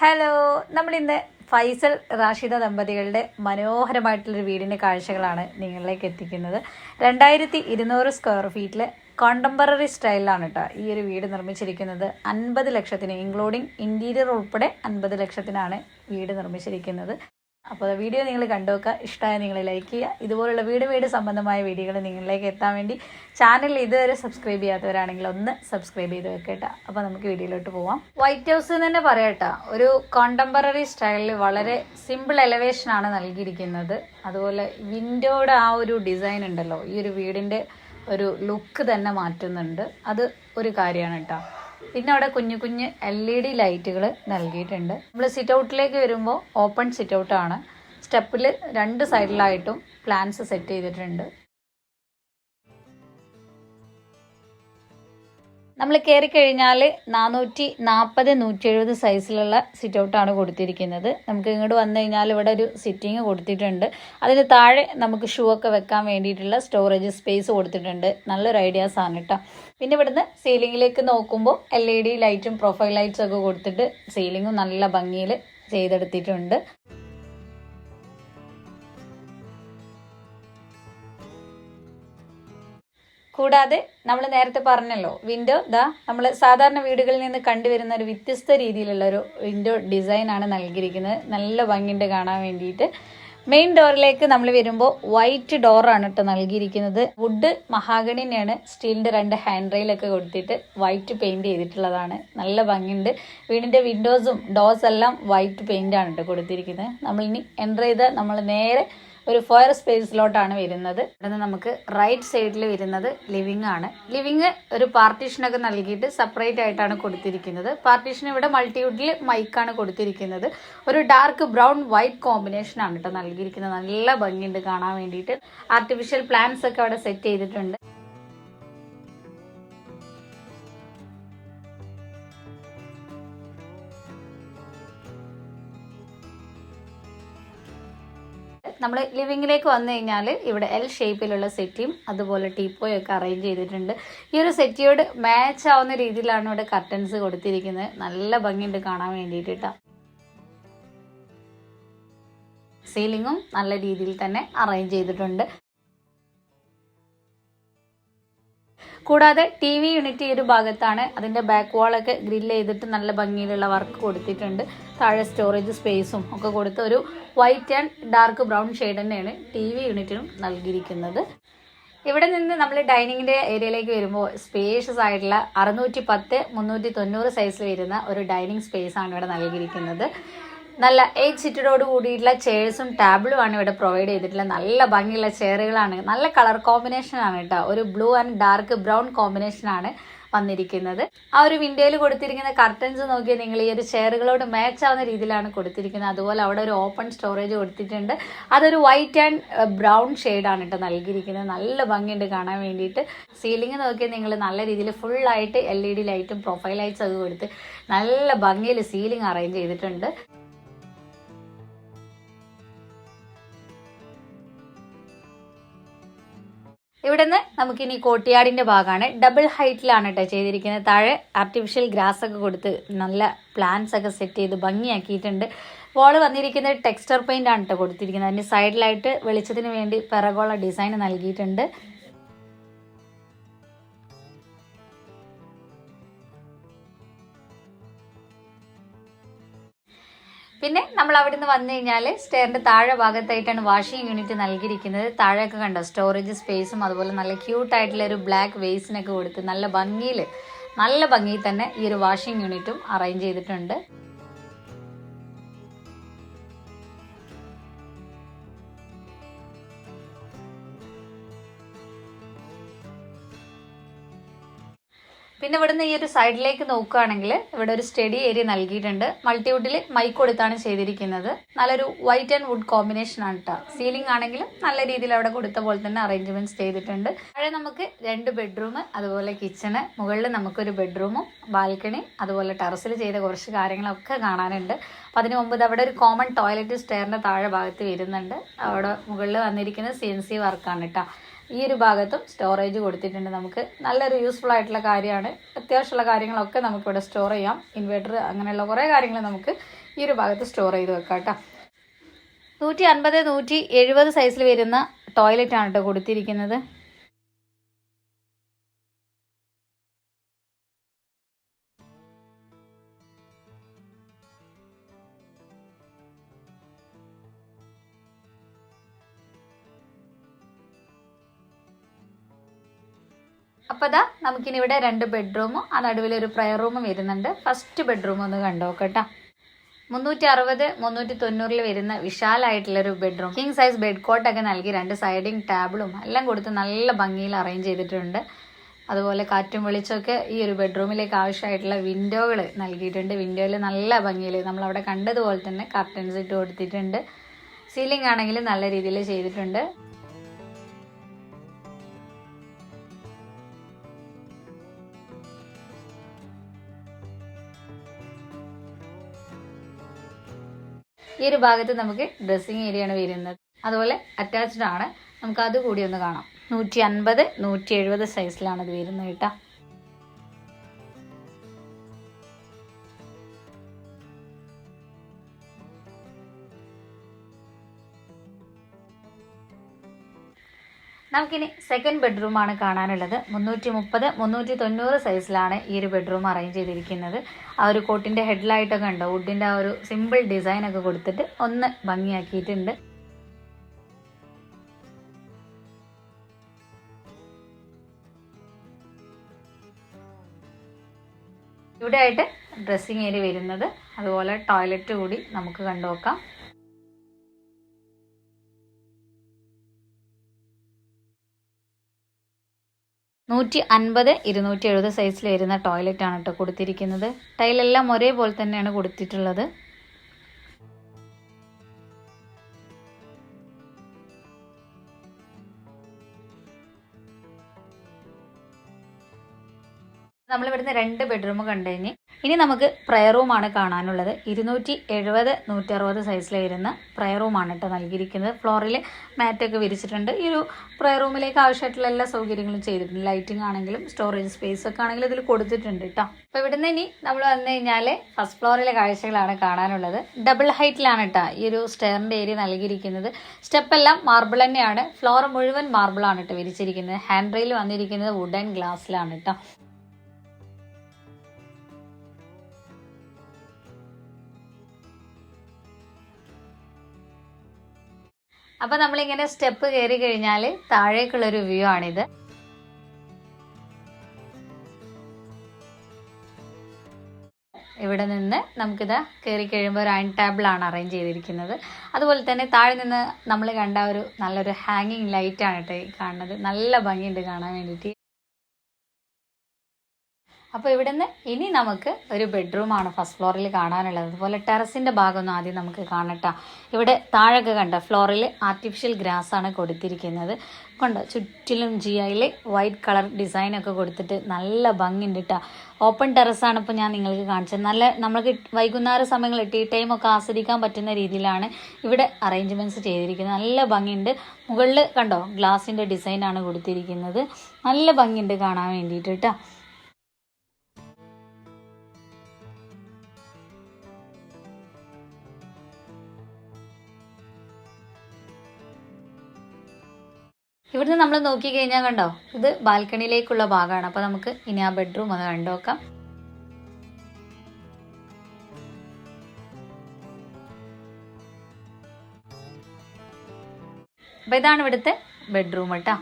Hello നമ്മളിന്ന് ഫൈസൽ റാഷിദ ദമ്പതികളുടെ മനോഹരമായിട്ടുള്ളൊരു വീടിന്റെ കാഴ്ചകളാണ് നിങ്ങളിലേക്ക് എത്തിക്കുന്നത്. രണ്ടായിരത്തി ഇരുന്നൂറ് സ്ക്വയർ ഫീറ്റിൽ കോണ്ടംപററി സ്റ്റൈലിലാണ് കേട്ടോ ഈ ഒരു വീട് നിർമ്മിച്ചിരിക്കുന്നത്. അൻപത് ലക്ഷത്തിന് ഇൻക്ലൂഡിങ് ഇന്റീരിയർ ഉൾപ്പെടെ അൻപത് ലക്ഷത്തിനാണ് വീട് നിർമ്മിച്ചിരിക്കുന്നത്. അപ്പോൾ വീഡിയോ നിങ്ങൾ കണ്ടു നോക്കുക ഇഷ്ടമായ നിങ്ങൾ ലൈക്ക് ചെയ്യുക. ഇതുപോലുള്ള വീട് വീട് സംബന്ധമായ വീഡിയോകൾ നിങ്ങളിലേക്ക് എത്താൻ വേണ്ടി ചാനൽ ഇതുവരെ സബ്സ്ക്രൈബ് ചെയ്യാത്തവരാണെങ്കിൽ ഒന്ന് സബ്സ്ക്രൈബ് ചെയ്ത് വെക്കട്ടെ അപ്പോൾ നമുക്ക് വീഡിയോയിലോട്ട് പോവാം. വൈറ്റ് ഹൗസ് എന്ന് തന്നെ പറയട്ടെ ഒരു കോണ്ടംപററി സ്റ്റൈലിൽ വളരെ സിമ്പിൾ എലവേഷൻ ആണ് നൽകിയിരിക്കുന്നത്. അതുപോലെ വിൻഡോയുടെ ആ ഒരു ഡിസൈൻ ഉണ്ടല്ലോ. ഈ ഒരു വീടിന്റെ ഒരു ലുക്ക് തന്നെ മാറ്റുന്നുണ്ട്. അത് ഒരു കാര്യമാണ് കേട്ടോ. പിന്നെ അവിടെ കുഞ്ഞു കുഞ്ഞ് എൽ ഇ ഡി ലൈറ്റുകൾ നൽകിയിട്ടുണ്ട്. നമ്മൾ സിറ്റ് ഔട്ടിലേക്ക് വരുമ്പോൾ ഓപ്പൺ സിറ്റ് ഔട്ടാണ് സ്റ്റെപ്പിൽ രണ്ട് സൈഡിലായിട്ടും പ്ലാന്റ്സ് സെറ്റ് ചെയ്തിട്ടുണ്ട്. നമ്മൾ കയറി കഴിഞ്ഞാൽ നാനൂറ്റി നാൽപ്പത് നൂറ്റി എഴുപത് സൈസിലുള്ള സിറ്റ് ഔട്ടാണ് കൊടുത്തിരിക്കുന്നത്. നമുക്ക് ഇങ്ങോട്ട് വന്നു കഴിഞ്ഞാൽ ഇവിടെ ഒരു സിറ്റിങ് കൊടുത്തിട്ടുണ്ട്. അതിന് താഴെ നമുക്ക് ഷൂ ഒക്കെ വെക്കാൻ വേണ്ടിയിട്ടുള്ള സ്റ്റോറേജ് സ്പേസ് കൊടുത്തിട്ടുണ്ട്. നല്ലൊരു ഐഡിയാസ് ആണ് കേട്ടോ പിന്നെ ഇവിടുന്ന് സീലിങ്ങിലേക്ക് നോക്കുമ്പോൾ എൽ ഇ ഡി ലൈറ്റും പ്രൊഫൈൽ ലൈറ്റ്സും ഒക്കെ കൊടുത്തിട്ട് സീലിങ്ങും നല്ല ഭംഗിയിൽ ചെയ്തെടുത്തിട്ടുണ്ട്. കൂടാതെ നമ്മൾ നേരത്തെ പറഞ്ഞല്ലോ വിൻഡോ ദാ നമ്മൾ സാധാരണ വീടുകളിൽ നിന്ന് കണ്ടുവരുന്ന ഒരു വ്യത്യസ്ത രീതിയിലുള്ള ഒരു വിൻഡോ ഡിസൈൻ ആണ് നൽകിയിരിക്കുന്നത്. നല്ല ഭംഗിയുണ്ട് കാണാൻ വേണ്ടിയിട്ട്. മെയിൻ ഡോറിലേക്ക് നമ്മൾ വരുമ്പോൾ വൈറ്റ് ഡോറാണ് കേട്ടോ നൽകിയിരിക്കുന്നത്. വുഡ് മഹാഗണിനെയാണ് സ്റ്റീലിന്റെ രണ്ട് ഹാൻഡ് റെയിലൊക്കെ കൊടുത്തിട്ട് വൈറ്റ് പെയിന്റ് ചെയ്തിട്ടുള്ളതാണ്. നല്ല ഭംഗിയുണ്ട്. വീടിന്റെ വിൻഡോസും ഡോസ് എല്ലാം വൈറ്റ് ആണ് കേട്ടോ കൊടുത്തിരിക്കുന്നത്. നമ്മളിനി എന്റർ ചെയ്താൽ നമ്മൾ നേരെ ഒരു ഫോയർ സ്പേസിലോട്ടാണ് വരുന്നത്. ഇവിടെ നമുക്ക് റൈറ്റ് സൈഡിൽ വരുന്നത് ലിവിംഗ് ആണ്. ലിവിംഗ് ഒരു പാർട്ടീഷനൊക്കെ നൽകിയിട്ട് സെപ്പറേറ്റ് ആയിട്ടാണ് കൊടുത്തിരിക്കുന്നത്. പാർട്ടീഷൻ ഇവിടെ മൾട്ടിവുഡിൽ മൈക്കാണ് കൊടുത്തിരിക്കുന്നത്. ഒരു ഡാർക്ക് ബ്രൗൺ വൈറ്റ് കോമ്പിനേഷൻ ആണ് കേട്ടോ നൽകിയിരിക്കുന്നത്. നല്ല ഭംഗിയുണ്ട് കാണാൻ വേണ്ടിയിട്ട്. ആർട്ടിഫിഷ്യൽ പ്ലാന്റ്സ് ഒക്കെ അവിടെ സെറ്റ് ചെയ്തിട്ടുണ്ട്. നമ്മൾ ലിവിങ്ങിലേക്ക് വന്നു കഴിഞ്ഞാൽ ഇവിടെ എൽ ഷേപ്പിലുള്ള സെറ്റിയും അതുപോലെ ടീപ്പോയും ഒക്കെ അറേഞ്ച് ചെയ്തിട്ടുണ്ട്. ഈ ഒരു സെറ്റിയോട് മാച്ച് ആവുന്ന രീതിയിലാണ് ഇവിടെ കർട്ടൻസ് കൊടുത്തിരിക്കുന്നത്. നല്ല ഭംഗിയുണ്ട് കാണാൻ വേണ്ടിയിട്ട്. സീലിങ്ങും നല്ല രീതിയിൽ തന്നെ അറേഞ്ച് ചെയ്തിട്ടുണ്ട്. കൂടാതെ ടി വി യൂണിറ്റ് ഈ ഒരു ഭാഗത്താണ് അതിന്റെ ബാക്ക് വാളൊക്കെ ഗ്രില്ല് ചെയ്തിട്ട് നല്ല ഭംഗിയിലുള്ള വർക്ക് കൊടുത്തിട്ടുണ്ട്. താഴെ സ്റ്റോറേജ് സ്പേസും ഒക്കെ കൊടുത്ത് ഒരു white and dark brown shade തന്നെയാണ് ടി വി യൂണിറ്റിനും നൽകിയിരിക്കുന്നത്. ഇവിടെ നിന്ന് നമ്മൾ ഡൈനിങ്ങിന്റെ ഏരിയയിലേക്ക് വരുമ്പോൾ സ്പേഷ്യസ് ആയിട്ടുള്ള അറുന്നൂറ്റി പത്ത് മുന്നൂറ്റി തൊണ്ണൂറ് സൈസിൽ വരുന്ന ഒരു ഡൈനിങ് സ്പേസ് ആണ് ഇവിടെ നൽകിയിരിക്കുന്നത്. നല്ല എയ്റ്റ് സീറ്റഡോട് കൂടിയിട്ടുള്ള ചെയർസും ടേബിളും ആണ് ഇവിടെ പ്രൊവൈഡ് ചെയ്തിട്ടുള്ളത് നല്ല ഭംഗിയുള്ള ചെയറുകളാണ് നല്ല കളർ കോമ്പിനേഷൻ ആണ് കേട്ടോ ഒരു blue and dark brown combination ആണ് വന്നിരിക്കുന്നത്. ആ ഒരു വിൻഡോയിൽ കൊടുത്തിരിക്കുന്ന കർട്ടൻസ് നോക്കിയാൽ നിങ്ങൾ ഈ ഒരു ചെയറുകളോട് മാച്ച് ആവുന്ന രീതിയിലാണ് കൊടുത്തിരിക്കുന്നത്. അതുപോലെ അവിടെ ഒരു ഓപ്പൺ സ്റ്റോറേജ് കൊടുത്തിട്ടുണ്ട്. അതൊരു വൈറ്റ് ആൻഡ് ബ്രൗൺ ഷെയ്ഡാണ് കേട്ടോ നൽകിയിരിക്കുന്നത്. നല്ല ഭംഗിയുണ്ട് കാണാൻ വേണ്ടിയിട്ട്. സീലിംഗ് നോക്കിയാൽ നിങ്ങൾ നല്ല രീതിയിൽ ഫുള്ളായിട്ട് എൽ ഇ ഡി ലൈറ്റും പ്രൊഫൈൽ ലൈറ്റ്സ് ഒക്കെ കൊടുത്ത് നല്ല ഭംഗിയിൽ സീലിംഗ് അറേഞ്ച് ചെയ്തിട്ടുണ്ട്. ഇവിടുന്ന് നമുക്കിനി കോട്ടിയാടിന്റെ ഭാഗമാണ് ഡബിൾ ഹൈറ്റിലാണ് കേട്ടോ ചെയ്തിരിക്കുന്നത്. താഴെ ആർട്ടിഫിഷ്യൽ ഗ്രാസ് ഒക്കെ കൊടുത്ത് നല്ല പ്ലാന്റ്സ് ഒക്കെ സെറ്റ് ചെയ്ത് ഭംഗിയാക്കിയിട്ടുണ്ട്. വാൾ വന്നിരിക്കുന്നത് ടെക്സ്ചർ പെയിന്റ് ആണ് കേട്ടോ കൊടുത്തിരിക്കുന്നത്. അതിന്റെ സൈഡിലായിട്ട് വെളിച്ചത്തിന് വേണ്ടി പിറകോള ഡിസൈൻ നൽകിയിട്ടുണ്ട്. പിന്നെ നമ്മൾ അവിടുന്ന് വന്നു കഴിഞ്ഞാൽ സ്റ്റെയറിന്റെ താഴെ ഭാഗത്തായിട്ടാണ് വാഷിംഗ് യൂണിറ്റ് നൽകിയിരിക്കുന്നത്. താഴെയൊക്കെ കണ്ടോ? സ്റ്റോറേജ് സ്പേസും അതുപോലെ നല്ല ക്യൂട്ടായിട്ടുള്ള ഒരു ബ്ലാക്ക് വേസിനൊക്കെ കൊടുത്ത് നല്ല ഭംഗിയിൽ നല്ല ഭംഗിയിൽ തന്നെ ഈ ഒരു വാഷിംഗ് യൂണിറ്റും അറേഞ്ച് ചെയ്തിട്ടുണ്ട്. പിന്നെ ഇവിടുന്ന് ഈ ഒരു സൈഡിലേക്ക് നോക്കുകയാണെങ്കിൽ ഇവിടെ ഒരു സ്റ്റഡി ഏരിയ നൽകിയിട്ടുണ്ട്. മൾട്ടിവുഡിൽ മൈക്ക് കൊടുത്താണ് ചെയ്തിരിക്കുന്നത്. നല്ലൊരു വൈറ്റ് ആൻഡ് വുഡ് കോമ്പിനേഷൻ ആണ് കേട്ടോ സീലിംഗ് ആണെങ്കിലും നല്ല രീതിയിൽ അവിടെ കൊടുത്ത പോലെ തന്നെ അറേഞ്ച്മെന്റ്സ് ചെയ്തിട്ടുണ്ട്. അവിടെ നമുക്ക് രണ്ട് ബെഡ്റൂം അതുപോലെ കിച്ചണ് മുകളിൽ നമുക്കൊരു ബെഡ്റൂമും ബാൽക്കണി അതുപോലെ ടെറസിൽ ചെയ്ത കുറച്ച് കാര്യങ്ങളൊക്കെ കാണാനുണ്ട്. അപ്പം അതിന് മുമ്പ് അവിടെ ഒരു കോമൺ ടോയ്ലറ്റ് സ്റ്റെയറിന്റെ താഴെ ഭാഗത്ത് വരുന്നുണ്ട്. അവിടെ മുകളിൽ വന്നിരിക്കുന്നത് സി എൻ സി വർക്കാണ് കേട്ടോ ഈ ഒരു ഭാഗത്തും സ്റ്റോറേജ് കൊടുത്തിട്ടുണ്ട്. നമുക്ക് നല്ലൊരു യൂസ്ഫുൾ ആയിട്ടുള്ള കാര്യമാണ്. അത്യാവശ്യമുള്ള കാര്യങ്ങളൊക്കെ നമുക്കിവിടെ സ്റ്റോർ ചെയ്യാം. ഇൻവേർട്ടർ അങ്ങനെയുള്ള കുറേ കാര്യങ്ങൾ നമുക്ക് ഈ ഒരു ഭാഗത്ത് സ്റ്റോർ ചെയ്ത് വെക്കാം കേട്ടോ. നൂറ്റി അൻപത് നൂറ്റി എഴുപത് സൈസിൽ വരുന്ന ടോയ്ലറ്റ് ആണ് കേട്ടോ കൊടുത്തിരിക്കുന്നത്. അപ്പോൾ അതാ നമുക്കിനി ഇവിടെ രണ്ട് ബെഡ്റൂമും ആ നടുവിൽ ഒരു പ്രയർ റൂമും വരുന്നുണ്ട്. ഫസ്റ്റ് ബെഡ്റൂം ഒന്ന് കണ്ടോക്കട്ടോ. മുന്നൂറ്റി അറുപത് മുന്നൂറ്റി തൊണ്ണൂറിൽ വരുന്ന വിശാലമായിട്ടുള്ളൊരു ബെഡ്റൂം കിങ് സൈസ് ബെഡ് കോട്ടൊക്കെ നൽകി രണ്ട് സൈഡിങ് ടേബിളും എല്ലാം കൊടുത്ത് നല്ല ഭംഗിയിൽ അറേഞ്ച് ചെയ്തിട്ടുണ്ട്. അതുപോലെ കാറ്റും വെളിച്ചമൊക്കെ ഈ ഒരു ബെഡ്റൂമിലേക്ക് ആവശ്യമായിട്ടുള്ള വിൻഡോകൾ നൽകിയിട്ടുണ്ട്. വിൻഡോയിൽ നല്ല ഭംഗിയിൽ നമ്മളവിടെ കണ്ടതുപോലെ തന്നെ കർട്ടൻസ് ഇട്ട് കൊടുത്തിട്ടുണ്ട്. സീലിംഗ് ആണെങ്കിലും നല്ല രീതിയിൽ ചെയ്തിട്ടുണ്ട്. ഈ ഒരു ഭാഗത്ത് നമുക്ക് ഡ്രസ്സിങ് ഏരിയയാണ് വരുന്നത്. അതുപോലെ അറ്റാച്ച്ഡ് ആണ്. നമുക്ക് അത് കൂടി ഒന്ന് കാണാം. നൂറ്റി അൻപത് നൂറ്റി എഴുപത് സൈസിലാണ് ഇത് വരുന്നത് കേട്ടോ. നമുക്കിനി സെക്കൻഡ് ബെഡ്റൂമാണ് കാണാനുള്ളത്. മുന്നൂറ്റി മുപ്പത് മുന്നൂറ്റി തൊണ്ണൂറ് സൈസിലാണ് ഈ ഒരു ബെഡ്റൂം അറേഞ്ച് ചെയ്തിരിക്കുന്നത്. ആ ഒരു കോട്ടിന്റെ ഹെഡ്ലൈറ്റൊക്കെ ഉണ്ടോ വുഡിന്റെ ആ ഒരു സിമ്പിൾ ഡിസൈനൊക്കെ കൊടുത്തിട്ട് ഒന്ന് ഭംഗിയാക്കിയിട്ടുണ്ട്. ഇവിടെ ആയിട്ട് ഡ്രസ്സിങ് ഏരിയ വരുന്നത്. അതുപോലെ ടോയ്ലറ്റ് കൂടി നമുക്ക് കണ്ടുനോക്കാം നൂറ്റി അൻപത് ഇരുന്നൂറ്റി എഴുപത് സൈസിൽ വരുന്ന ടോയ്ലറ്റ് ആണ് കേട്ടോ കൊടുത്തിരിക്കുന്നത്. ടൈലെല്ലാം ഒരേപോലെ തന്നെയാണ് കൊടുത്തിട്ടുള്ളത്. നമ്മൾ ഇവിടുന്ന് രണ്ട് ബെഡ്റൂം കണ്ടു കഴിഞ്ഞ് ഇനി നമുക്ക് പ്രയർ റൂമാണ് കാണാനുള്ളത്. ഇരുന്നൂറ്റി എഴുപത് നൂറ്റി അറുപത് സൈസിൽ വരുന്ന പ്രയർ റൂമാണ് കേട്ടോ നൽകിയിരിക്കുന്നത് ഫ്ലോറിൽ മാറ്റൊക്കെ വിരിച്ചിട്ടുണ്ട്. ഈ ഒരു പ്രയർ റൂമിലേക്ക് ആവശ്യമായിട്ടുള്ള എല്ലാ സൗകര്യങ്ങളും ചെയ്തിട്ടുണ്ട്. ലൈറ്റിംഗ് ആണെങ്കിലും സ്റ്റോറേജ് സ്പേസ് ഒക്കെ ആണെങ്കിലും ഇതിൽ കൊടുത്തിട്ടുണ്ട് കേട്ടോ അപ്പോൾ ഇവിടുന്ന് ഇനി നമ്മൾ വന്നു കഴിഞ്ഞാൽ ഫസ്റ്റ് ഫ്ലോറിലെ കാഴ്ചകളാണ് കാണാനുള്ളത്. ഡബിൾ ഹൈറ്റിലാണ് കേട്ടോ ഈ ഒരു സ്റ്റെയറിന്റെ ഏരിയ നൽകിയിരിക്കുന്നത്. സ്റ്റെപ്പെല്ലാം മാർബിൾ തന്നെയാണ്. ഫ്ലോർ മുഴുവൻ മാർബിളാണ് കേട്ടോ വിരിച്ചിരിക്കുന്നത്. ഹാൻഡ് റെയിൽ വന്നിരിക്കുന്നത് ആൻഡ് ഗ്ലാസ്സിലാണ് കേട്ടോ അപ്പൊ നമ്മളിങ്ങനെ സ്റ്റെപ്പ് കയറി കഴിഞ്ഞാൽ താഴേക്കുള്ളൊരു വ്യൂ ആണിത്. ഇവിടെ നിന്ന് നമുക്കിത് കയറി കഴിയുമ്പോൾ ഒരു അയൺ ടേബിളാണ് അറേഞ്ച് ചെയ്തിരിക്കുന്നത്. അതുപോലെ തന്നെ താഴെ നിന്ന് നമ്മൾ കണ്ട ഒരു നല്ലൊരു ഹാങ്ങിങ് ലൈറ്റാണ് കേട്ടോ ഈ കാണുന്നത്. നല്ല ഭംഗിയുണ്ട് കാണാൻ വേണ്ടിയിട്ട്. അപ്പോൾ ഇവിടുന്ന് ഇനി നമുക്ക് ഒരു ബെഡ്റൂമാണ് ഫസ്റ്റ് ഫ്ലോറിൽ കാണാനുള്ളത്. അതുപോലെ ടെറസിന്റെ ഭാഗമൊന്നും ആദ്യം നമുക്ക് കാണട്ടാം. ഇവിടെ താഴൊക്കെ കണ്ട? ഫ്ലോറിൽ ആർട്ടിഫിഷ്യൽ ഗ്രാസ് ആണ് കൊടുത്തിരിക്കുന്നത്. കണ്ടോ? ചുറ്റിലും ജി ഐയിൽ വൈറ്റ് കളർ ഡിസൈനൊക്കെ കൊടുത്തിട്ട് നല്ല ഭംഗിയുണ്ട് കേട്ടോ ഓപ്പൺ ടെറസാണ് ഇപ്പോൾ ഞാൻ നിങ്ങൾക്ക് കാണിച്ചത്. നല്ല നമ്മൾക്ക് വൈകുന്നേര സമയങ്ങളിൽ ടീ ടൈം ഒക്കെ ആസ്വദിക്കാൻ പറ്റുന്ന രീതിയിലാണ് ഇവിടെ അറേഞ്ച്മെന്റ്സ് ചെയ്തിരിക്കുന്നത്. നല്ല ഭംഗിയുണ്ട്. മുകളിൽ കണ്ടോ? ഗ്ലാസിന്റെ ഡിസൈനാണ് കൊടുത്തിരിക്കുന്നത്. നല്ല ഭംഗിയുണ്ട് കാണാൻ വേണ്ടിയിട്ട് കേട്ടോ ഇവിടുന്ന് നമ്മൾ നോക്കി കഴിഞ്ഞാൽ കണ്ടോ? ഇത് ബാൽക്കണിയിലേക്കുള്ള ഭാഗമാണ്. അപ്പോൾ നമുക്ക് ഇനി ആ ബെഡ്റൂം ഒന്ന് കണ്ടു നോക്കാം. അപ്പോൾ ഇതാണ് ഇവിടുത്തെ ബെഡ്റൂം കേട്ടോ.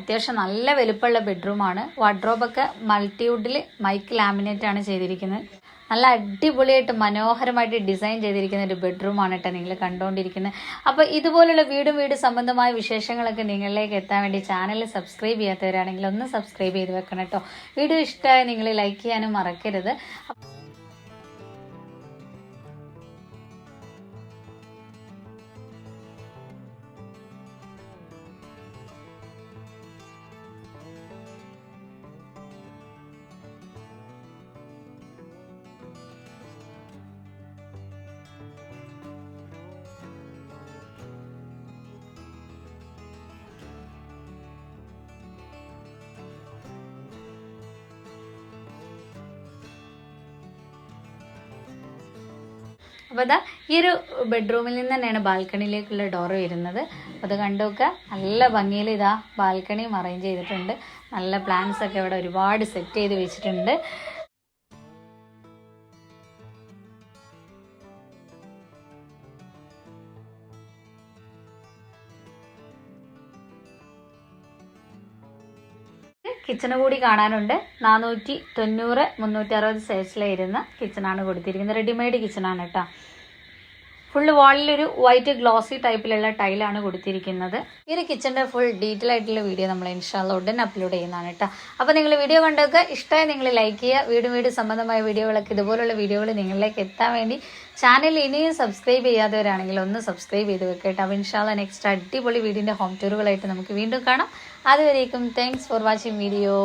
അത്യാവശ്യം നല്ല വലുപ്പമുള്ള ബെഡ്റൂമാണ്. വാർഡ്രോബൊക്കെ മൾട്ടിവുഡിൽ മൈക്ക് ലാമിനേറ്റ് ആണ് ചെയ്തിരിക്കുന്നത്. നല്ല അടിപൊളിയായിട്ട് മനോഹരമായിട്ട് ഡിസൈൻ ചെയ്തിരിക്കുന്ന ഒരു ബെഡ്റൂമാണ് കേട്ടോ നിങ്ങൾ കണ്ടുകൊണ്ടിരിക്കുന്നത് അപ്പോൾ ഇതുപോലുള്ള വീടും വീട് സംബന്ധമായ വിശേഷങ്ങളൊക്കെ നിങ്ങളിലേക്ക് എത്താൻ വേണ്ടി ചാനൽ സബ്സ്ക്രൈബ് ചെയ്യാത്തവരാണെങ്കിൽ ഒന്ന് സബ്സ്ക്രൈബ് ചെയ്ത് വെക്കണം കേട്ടോ വീഡിയോ ഇഷ്ടമായ നിങ്ങൾ ലൈക്ക് ചെയ്യാനും മറക്കരുത്. അപ്പോൾ അതാ ഈ ഒരു ബെഡ്റൂമിൽ നിന്ന് തന്നെയാണ് ബാൽക്കണിയിലേക്കുള്ള ഡോർ വരുന്നത്. അത് കണ്ടുനോക്കുക നല്ല ഭംഗിയിൽ ഇതാ ബാൽക്കണിയും അറേഞ്ച് ചെയ്തിട്ടുണ്ട്. നല്ല പ്ലാന്റ്സ് ഒക്കെ ഇവിടെ ഒരുപാട് സെറ്റ് ചെയ്ത് വെച്ചിട്ടുണ്ട്. കിച്ചണ് കൂടി കാണാനുണ്ട്. നാനൂറ്റി തൊണ്ണൂറ് മുന്നൂറ്റി അറുപത് സൈസിലെ ഇരുന്ന കിച്ചണാണ് കൊടുത്തിരിക്കുന്നത്. റെഡിമെയ്ഡ് കിച്ചണാണ് കേട്ടോ ഫുള്ള് വാളിലൊരു വൈറ്റ് ഗ്ലോസി ടൈപ്പിലുള്ള ടൈലാണ് കൊടുത്തിരിക്കുന്നത്. ഈ ഒരു കിച്ചന്റെ ഫുൾ ഡീറ്റെയിൽ ആയിട്ടുള്ള വീഡിയോ നമ്മൾ ഇൻഷാല്ല ഉടൻ അപ്ലോഡ് ചെയ്യുന്നതാണ് കേട്ടോ അപ്പോൾ നിങ്ങൾ വീഡിയോ കണ്ടൊക്കെ. ഇഷ്ടമായി നിങ്ങൾ ലൈക്ക് ചെയ്യുക. വീട് വീട് സംബന്ധമായ വീഡിയോകളൊക്കെ ഇതുപോലുള്ള വീഡിയോകൾ നിങ്ങളിലേക്ക് എത്താൻ വേണ്ടി ചാനൽ ഇനിയും സബ്സ്ക്രൈബ് ചെയ്യാത്തവരാണെങ്കിൽ ഒന്ന് സബ്സ്ക്രൈബ് ചെയ്ത് വെക്കട്ടെ അപ്പോൾ ഇൻഷാല്ല നെക്സ്റ്റ് അടിപൊളി വീടിന്റെ ഹോം ടൂറുകളായിട്ട് നമുക്ക് വീണ്ടും കാണാം. அது வரைக்கும் தேங்க்ஸ் ஃபார் வாட்சிங் வீடியோ